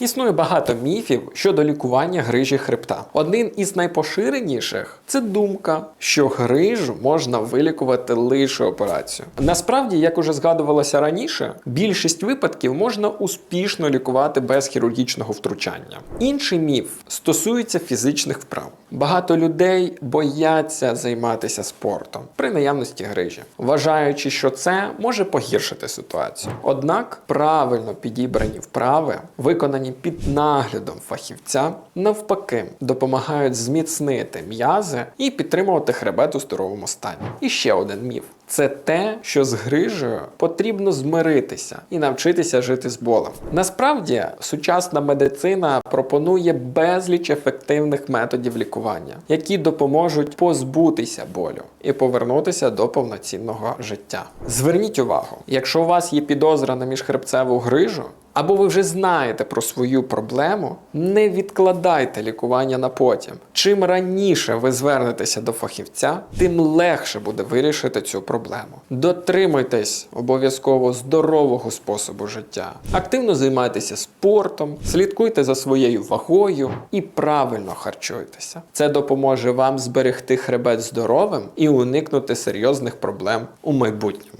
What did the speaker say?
Існує багато міфів щодо лікування грижі хребта. Один із найпоширеніших це думка, що грижу можна вилікувати лише операцією. Насправді, як уже згадувалося раніше, більшість випадків можна успішно лікувати без хірургічного втручання. Інший міф стосується фізичних вправ. Багато людей бояться займатися спортом при наявності грижі, вважаючи, що це може погіршити ситуацію. Однак правильно підібрані вправи, виконані під наглядом фахівця, навпаки, допомагають зміцнити м'язи і підтримувати хребет у здоровому стані. І ще один міф. Це те, що з грижею потрібно змиритися і навчитися жити з болем. Насправді, сучасна медицина пропонує безліч ефективних методів лікування, які допоможуть позбутися болю і повернутися до повноцінного життя. Зверніть увагу, якщо у вас є підозра на міжхребцеву грижу, або ви вже знаєте про свою проблему, не відкладайте лікування на потім. Чим раніше ви звернетеся до фахівця, тим легше буде вирішити цю проблему. Дотримуйтесь обов'язково здорового способу життя. Активно займайтеся спортом, слідкуйте за своєю вагою і правильно харчуйтеся. Це допоможе вам зберегти хребет здоровим і уникнути серйозних проблем у майбутньому.